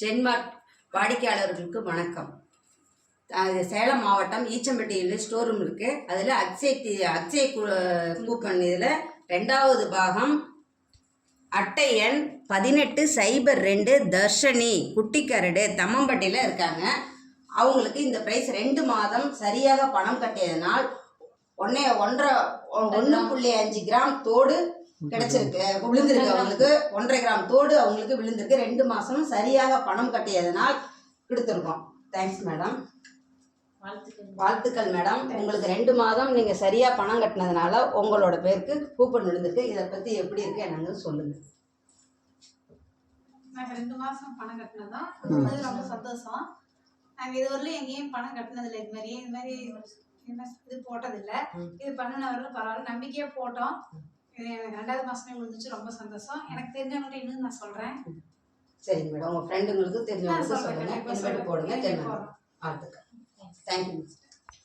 ஜென்மார்க் வாடிக்கையாளர்களுக்கு வணக்கம். சேலம் மாவட்டம் ஈச்சம்பட்டியில் ஸ்டோர் ரூம் இருக்குது அதில் அக்ஷய் தி- அக்ஷய் கூப்பன் இதில் ரெண்டாவது பாகம். அட்டை எண் பதினெட்டு சைபர் ரெண்டு தர்ஷினி குட்டிக்கரடு தம்மம்பட்டியில் இருக்காங்க. அவங்களுக்கு இந்த ப்ரைஸ் ரெண்டு மாதம் சரியாக பணம் கட்டியதனால் ஒன்னே ஒன்றரை ஒன்று புள்ளி அஞ்சு கிராம் தோடு கிடைச்சிருக்கு. விழுந்திருக்கு அவங்களுக்கு ஒன்றரை கிராம் தோடு அவங்களுக்கு விழுந்திருக்கு. ரெண்டு மாதம் சரியாக பணம் கட்டியதனால் கொடுத்துருக்கோம். தேங்க்ஸ் மேடம் வாழ்த்துக்கள். மேடம் உங்களுக்கு ரெண்டு மாதம் நீங்கள் சரியாக பணம் கட்டினதுனால உங்களோட பேருக்கு கூப்பன் விழுந்திருக்கு. இதை பற்றி எப்படி இருக்கு என்னங்க சொல்லுங்கள் நாங்கள் ரெண்டு மாதம் பணம் கட்டினதும் அது ரொம்ப சந்தோஷம். நாங்கள் இதுவரையிலும் எங்கேயும் பணம் கட்டினதில்லை. இது மாதிரி இது மாதிரி என்ன இது போட்டதில்லை. இது பண்ணினவர்களும் பரவாயில்ல. நம்பிக்கையாக போட்டோம். இது எனக்கு ரெண்டாவது மாதமே விழுந்துச்சு ரொம்ப சந்தோஷம். எனக்கு தெரிஞ்சவங்கள்ட்ட இன்னும் நான் சொல்கிறேன் சரிங்க மேடம் உங்கள் ஃப்ரெண்டுங்களுக்கு தெரிஞ்சவங்களுக்கு. சொல்லுங்கள் போடுங்க. தெரியும் வாழ்த்துக்கள். தேங்க்யூ